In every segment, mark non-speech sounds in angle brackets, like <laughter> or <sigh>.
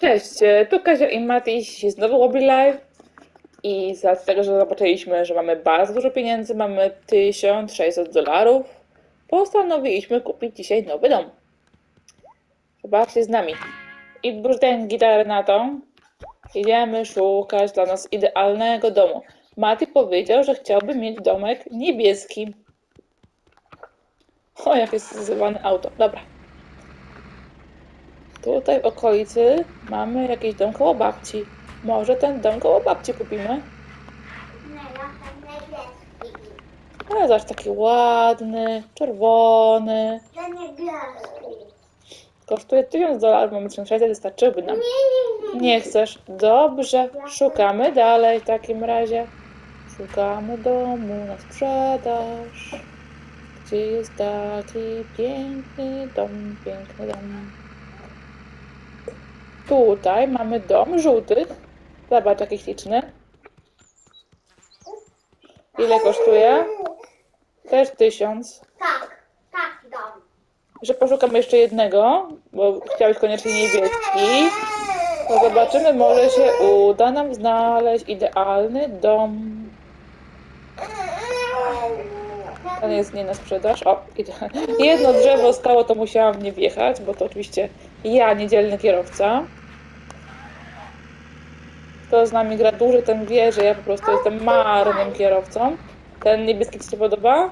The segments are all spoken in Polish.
Cześć, e, tu Kazia i Mati, dzisiaj znowu Lobby Live i z tego, że zobaczyliśmy, że mamy bardzo dużo pieniędzy, mamy 1600 dolarów, postanowiliśmy kupić dzisiaj nowy dom. Zobaczcie z nami. I brzdęk gitarę na to. Idziemy szukać dla nas idealnego domu. Mati powiedział, że chciałby mieć domek niebieski. O, jak jest zwane auto. Dobra. Tutaj w okolicy mamy jakiś dom koło babci. Może ten dom koło babci kupimy? Ale zobacz, taki ładny, czerwony. Kosztuje 1000 dolarów, mamy 1600, wystarczyłby nam. Nie chcesz? Dobrze, szukamy dalej w takim razie. Szukamy domu na sprzedaż. Gdzie jest taki piękny dom, piękny dom. Tutaj mamy dom żółtych. Zobacz, jaki śliczny. Ile kosztuje? Też tysiąc. Tak, tak, dom. Że poszukam jeszcze jednego, bo chciałeś koniecznie niebieski. To zobaczymy, może się uda nam znaleźć idealny dom. Ten jest nie na sprzedaż. O, idealnie. <laughs> jedno drzewo stało, to musiałam w nie wjechać, bo to oczywiście ja, niedzielny kierowca. Kto z nami gra dłużej, ten wie, że ja po prostu jestem marnym kierowcą. Ten niebieski ci się podoba?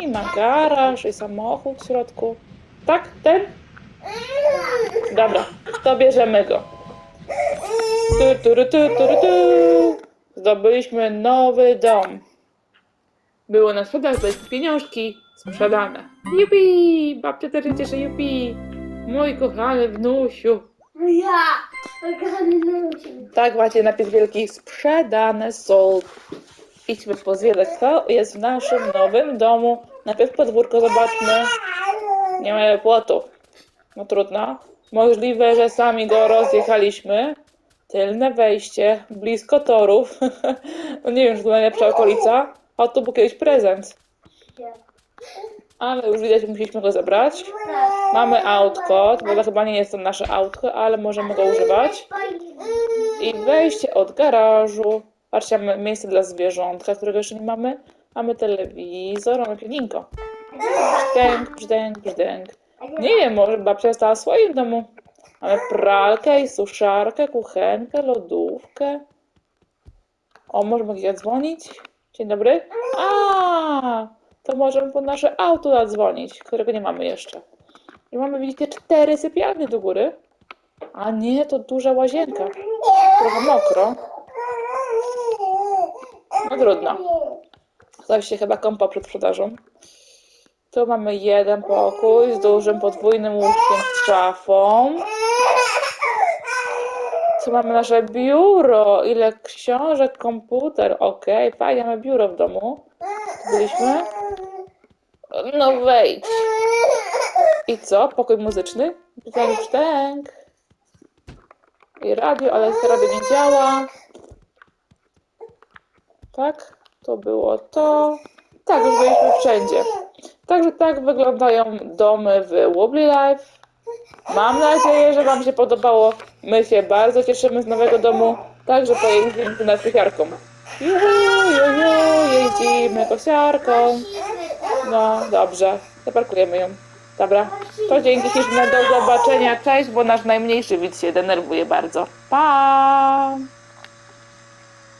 I ma garaż, i samochód w środku. Tak? Ten? Dobra, to bierzemy go. Tu, tu, tu, tu, tu, tu. Zdobyliśmy nowy dom. Było na sprzedaż, byliśmy pieniążki sprzedane. Jupi! Babcia też się cieszy, jupi! Mój kochany wnusiu. Ja. Tak, macie napis wielki sprzedane sold. Idźmy pozwiedzać, co jest w naszym nowym domu. Najpierw podwórko zobaczmy. Nie mamy płotu. No trudno. Możliwe, że sami go rozjechaliśmy. Tylne wejście, blisko torów. <laughs> no nie wiem, czy to najlepsza okolica. A tu był kiedyś prezent. Ale już widać, musieliśmy go zabrać. Mamy autko, bo to chyba nie jest to nasze autko, ale możemy go używać. I wejście od garażu. Patrzcie, mamy miejsce dla zwierzątka, którego jeszcze nie mamy. Mamy telewizor, mamy pianinko. Brzdęk, brzdęk, brzdęk. Nie wiem, może babcia stała w swoim domu. Mamy pralkę i suszarkę, kuchenkę, lodówkę. O, może mogę zadzwonić? Dzień dobry. A, to możemy po nasze auto zadzwonić, którego nie mamy jeszcze. I mamy, widzicie, cztery sypialnie do góry. A nie, to duża łazienka. Trochę mokro. No trudno. Zaś się chyba kąpa przed sprzedażą. Tu mamy jeden pokój z dużym podwójnym łóżkiem z szafą. Tu mamy nasze biuro. Ile książek, komputer. Okej, fajnie, mamy biuro w domu. Byliśmy. No wejdź. I co? Pokój muzyczny? Brzdęk, brzdęk. I radio, ale radio nie działa. Tak? To było to. Tak, już byliśmy wszędzie. Także tak wyglądają domy w Wobbly Life. Mam nadzieję, że Wam się podobało. My się bardzo cieszymy z nowego domu. Także pojedziemy tu na kosiarką. Juhu, juhu, jeździmy kosiarką. No, dobrze. Zaparkujemy ją. Dobra. To dzięki śliczne. Do zobaczenia. Cześć, bo nasz najmniejszy widz się denerwuje bardzo. Pa!